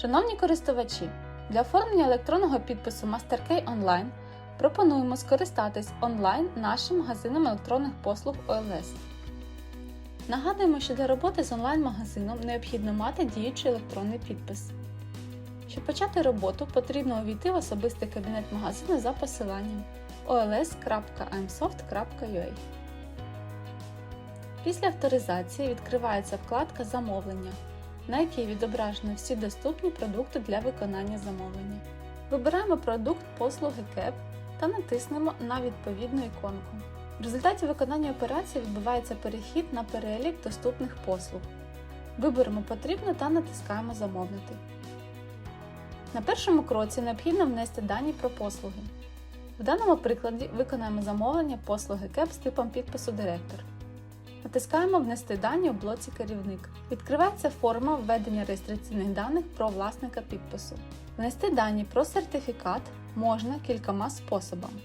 Шановні користувачі, для оформлення електронного підпису MasterKey Online пропонуємо скористатись онлайн нашим магазином електронних послуг OLS. Нагадуємо, що для роботи з онлайн-магазином необхідно мати діючий електронний підпис. Щоб почати роботу, потрібно увійти в особистий кабінет магазину за посиланням ols.amsoft.ua. Після авторизації відкривається вкладка Замовлення, на якій відображено всі доступні продукти для виконання замовлення. Вибираємо продукт послуги КЕП та натиснемо на відповідну іконку. В результаті виконання операції відбувається перехід на перелік доступних послуг. Виберемо потрібну та натискаємо Замовити. На першому кроці необхідно внести дані про послуги. В даному прикладі виконаємо замовлення послуги КЕП з типом підпису Директор. Натискаємо Внести дані у блоці Керівник. Відкривається форма введення реєстраційних даних про власника підпису. Внести дані про сертифікат можна кількома способами.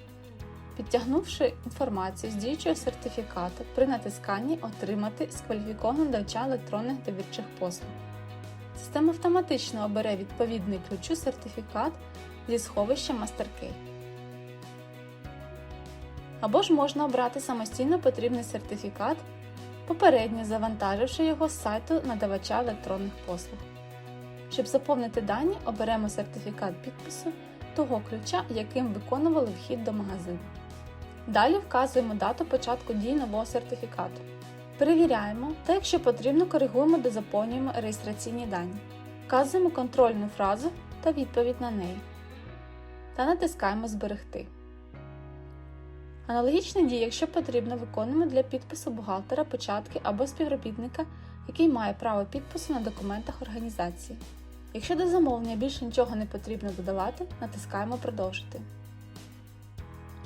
Підтягнувши інформацію з діючого сертифікату, при натисканні Отримати з кваліфікованого надавача електронних довірчих послуг. Система автоматично обере відповідний ключу сертифікат зі сховища MasterKey. Або ж можна обрати самостійно потрібний сертифікат, попередньо завантаживши його з сайту надавача електронних послуг. Щоб заповнити дані, оберемо сертифікат підпису того ключа, яким виконували вхід до магазину. Далі вказуємо дату початку дії нового сертифікату. Перевіряємо та, якщо потрібно, коригуємо та заповнюємо реєстраційні дані. Вказуємо контрольну фразу та відповідь на неї. Та натискаємо Зберегти. Аналогічні дії, якщо потрібно, виконуємо для підпису бухгалтера, початки або співробітника, який має право підпису на документах організації. Якщо до замовлення більше нічого не потрібно додавати, натискаємо Продовжити.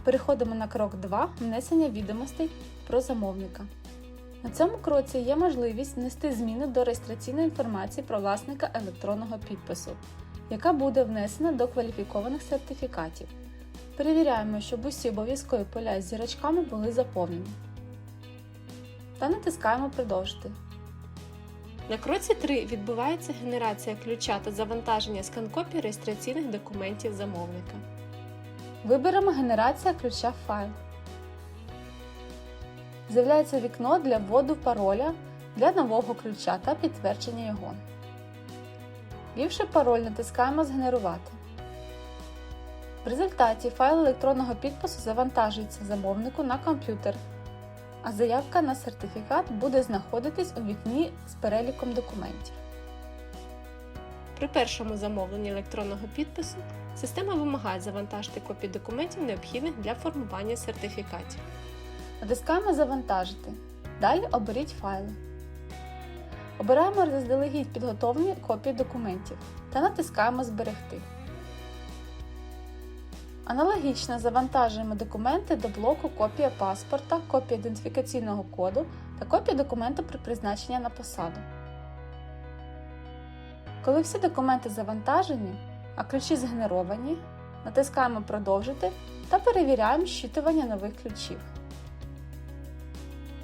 Переходимо на крок 2 внесення відомостей про замовника. На цьому кроці є можливість внести зміни до реєстраційної інформації про власника електронного підпису, яка буде внесена до кваліфікованих сертифікатів. Перевіряємо, щоб усі обов'язкові поля з зірочками були заповнені. Та натискаємо Продовжити. На кроці 3 відбувається генерація ключа та завантаження скан-копій реєстраційних документів замовника. Виберемо Генерація ключа в файл. З'являється вікно для вводу пароля для нового ключа та підтвердження його. Ввівши пароль, натискаємо Згенерувати. В результаті файл електронного підпису завантажується замовнику на комп'ютер, а заявка на сертифікат буде знаходитись у вікні з переліком документів. При першому замовленні електронного підпису система вимагає завантажити копії документів, необхідних для формування сертифікатів. Натискаємо Завантажити. Далі оберіть файли. Обираємо заздалегідь підготовлені копії документів та натискаємо Зберегти. Аналогічно завантажуємо документи до блоку Копія паспорта, копія ідентифікаційного коду та копія документу про призначення на посаду. Коли всі документи завантажені, а ключі згенеровані, натискаємо Продовжити та перевіряємо щитування нових ключів.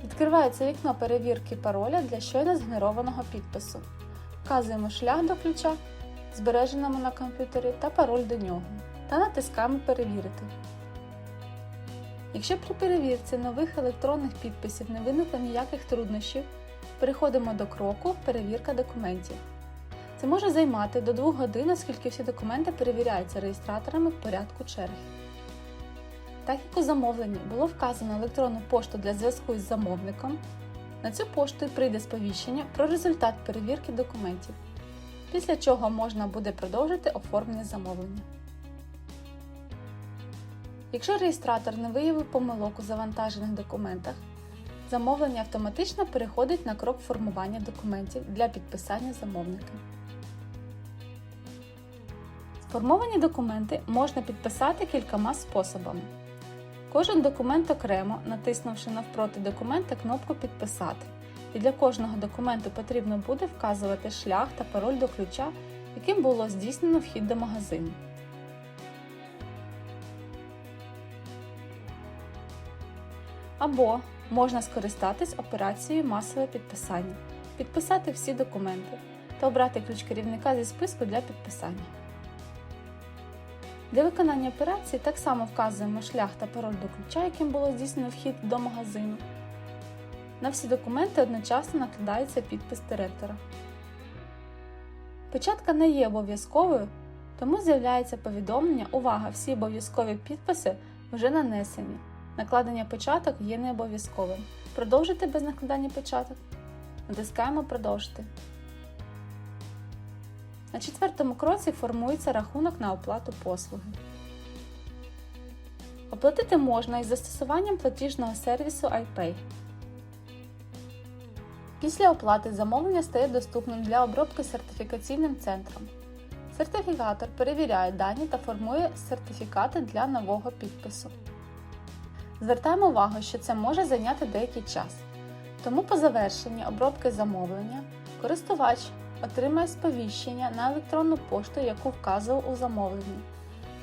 Відкривається вікно перевірки пароля для щойно згенерованого підпису. Вказуємо шлях до ключа, збереженому на комп'ютері, та пароль до нього. Та натискаємо Перевірити. Якщо при перевірці нових електронних підписів не виникло ніяких труднощів, переходимо до кроку Перевірка документів. Це може займати до 2 годин, оскільки всі документи перевіряються реєстраторами в порядку черги. Так як у замовленні було вказано електронну пошту для зв'язку із замовником, на цю пошту прийде сповіщення про результат перевірки документів, після чого можна буде продовжити оформлення замовлення. Якщо реєстратор не виявив помилок у завантажених документах, замовлення автоматично переходить на крок формування документів для підписання замовника. Сформовані документи можна підписати кількома способами. Кожен документ окремо, натиснувши навпроти документа кнопку Підписати. І для кожного документу потрібно буде вказувати шлях та пароль до ключа, яким було здійснено вхід до магазину. Або можна скористатись операцією масове підписання, підписати всі документи та обрати ключ керівника зі списку для підписання. Для виконання операції так само вказуємо шлях та пароль до ключа, яким було здійснено вхід до магазину. На всі документи одночасно накладається підпис директора. Печатка не є обов'язковою, тому з'являється повідомлення Увага! Всі обов'язкові підписи вже нанесені. Накладення печаток є не обов'язковим. Продовжити без накладання печаток. Натискаємо Продовжити. На четвертому кроці формується рахунок на оплату послуги. Оплатити можна із застосуванням платіжного сервісу iPay. Після оплати замовлення стає доступним для обробки сертифікаційним центром. Сертифікатор перевіряє дані та формує сертифікати для нового підпису. Звертаємо увагу, що це може зайняти деякий час. Тому по завершенні обробки замовлення користувач отримає сповіщення на електронну пошту, яку вказував у замовленні,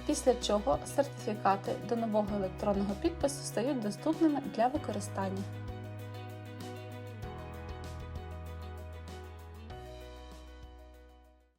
після чого сертифікати до нового електронного підпису стають доступними для використання.